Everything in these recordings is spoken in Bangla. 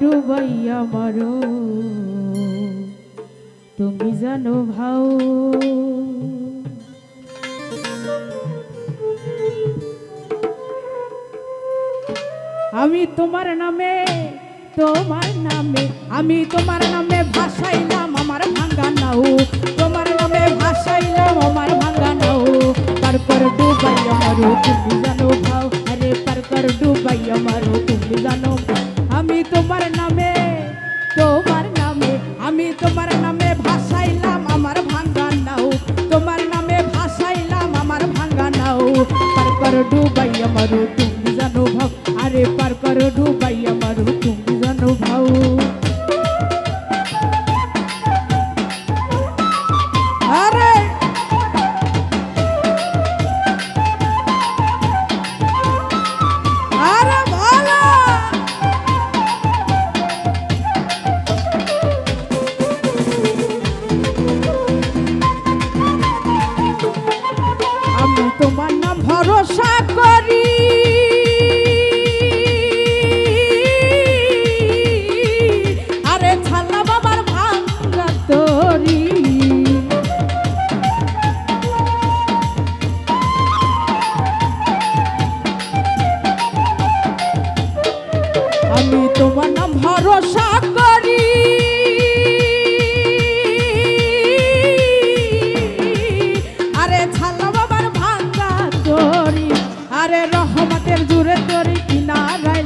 ডুবাইয়া মারো। তুমি জানো ভাও। আমি তোমার নামে তোমার নামে, আমি তোমার নামে ভাসাইলাম আমার ভাঙ্গা নাও। তোমার নামে ভাসাইলাম আমার ভাঙ্গা নাও। পার কর ডুবাই আমারও তুমি জানো ভাও। আরে পার কর ডুবাই আমারও তুমি জানো তোমার নামে আমি তোমার নামে ভাসাইলাম আমার ভাঙ্গা নাও তোমার নামে ভাসাইলাম আমার ভাঙ্গা নাও পার কর ডুবাই আমারও তুমি ভরসা করি। আরে ছাল্লা বাবার ভাঙ্গা তরি আমি তোমার নাম ভরসা জুড়ে তরি কিনারায়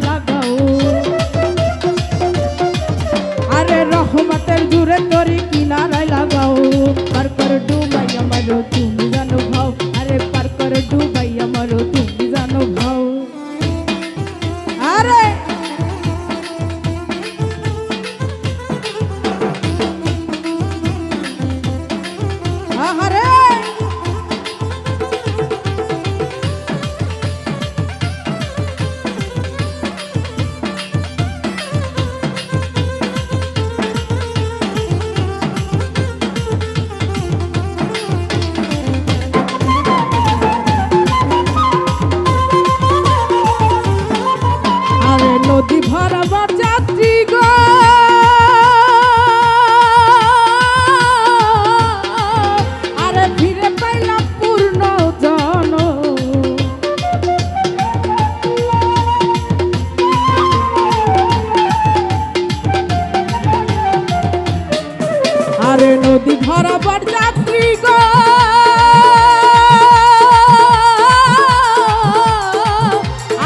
ভরাবার যাত্রী গো।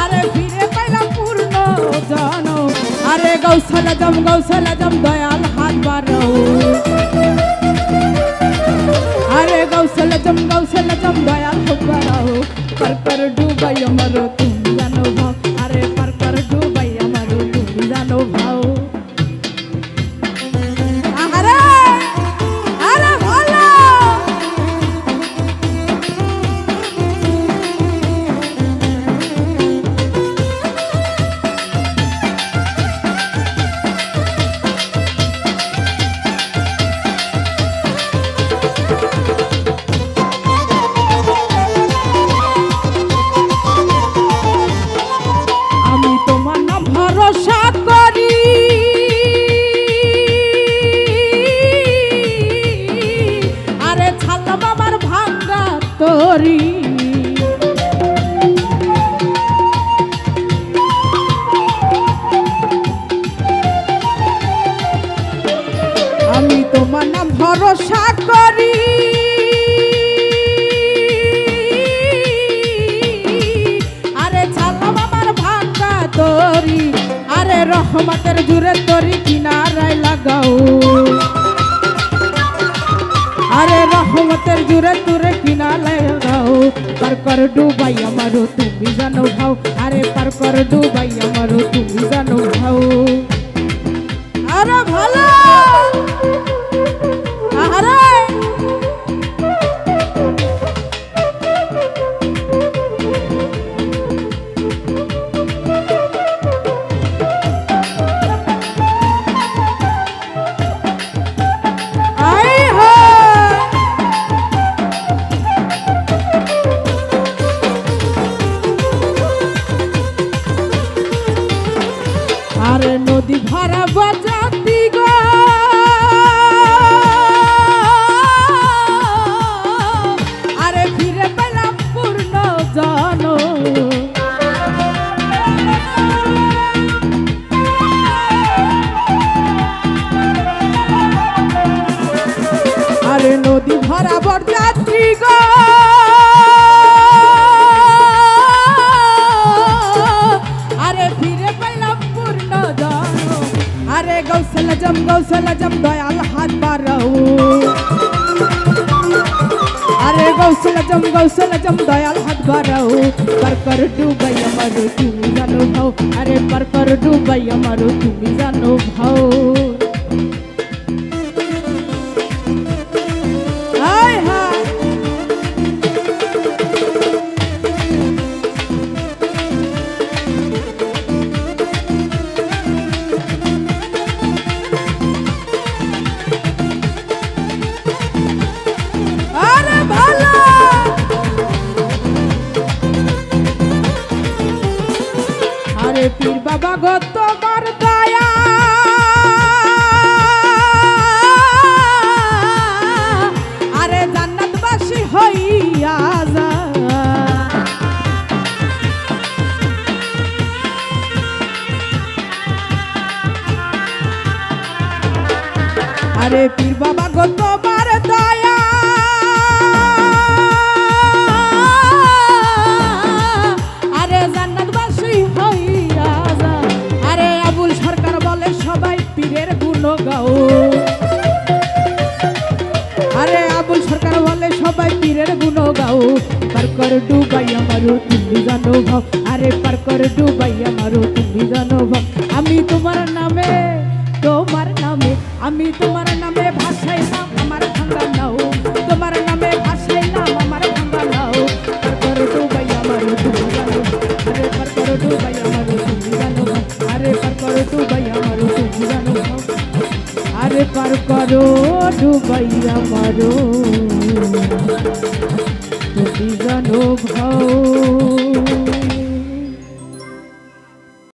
আরে ফিরে পাইলাম পূর্ণ জন। আরে গৌসলা জম গৌসলা জম, দয়াল হাত বাড়াও আরে গৌসলা জম গৌসলা জম, দয়াল হাত ডুবাই আমারো তুমি তরি আমি তোমার নাম ভরসা করি। আরে ছাল্লা বাবার ভাঙ্গা তরি আরে রহমতের জুড়ে তরি কিনারায় লাগাও। আরে রহমতের জুড়ে তুরে কিনালে গাও পার কর ডুবাই আমারও তুমি জানো ভাও। আরে পার কর ডুবাই আমারও তুমি জানো ভাও। আরে ভালো! যদি ভরা বাজা গৌসল জম দয়াল হাত বাড়াও। আরে গৌসল জম গৌসল জম, দয়াল হাত বাড়াও। পর কর ডুবাই আমারো তুমি জানো ভাও। আরে পর কর ডুবাই আমারো তুমি জানো ভাও। আরে পীর বাবা গো, তোমার দয়া। আরে জান্নাতবাসী হইয়া আরে আবুল সরকার বলে সবাই পীরের গুণ গাও আরে আবুল সরকার বলে সবাই পীরের গুণ গাও পার ডুবাই আমারও তুমি জানো আরে পার ডুবাই আমারও তুমি জানো আমি তোমার নামে আমি তোমার নামে ভাসাইলাম, আমার ভাঙ্গা নাও। তোমার নামে ভাসাইলাম, আমার ভাঙ্গা নাও। কর ডুবাই জানো। আরে পার কর ডুবাই ভাও আরে পার কর ডুবাই ভাও আরে পার করো ডুবাই আমারো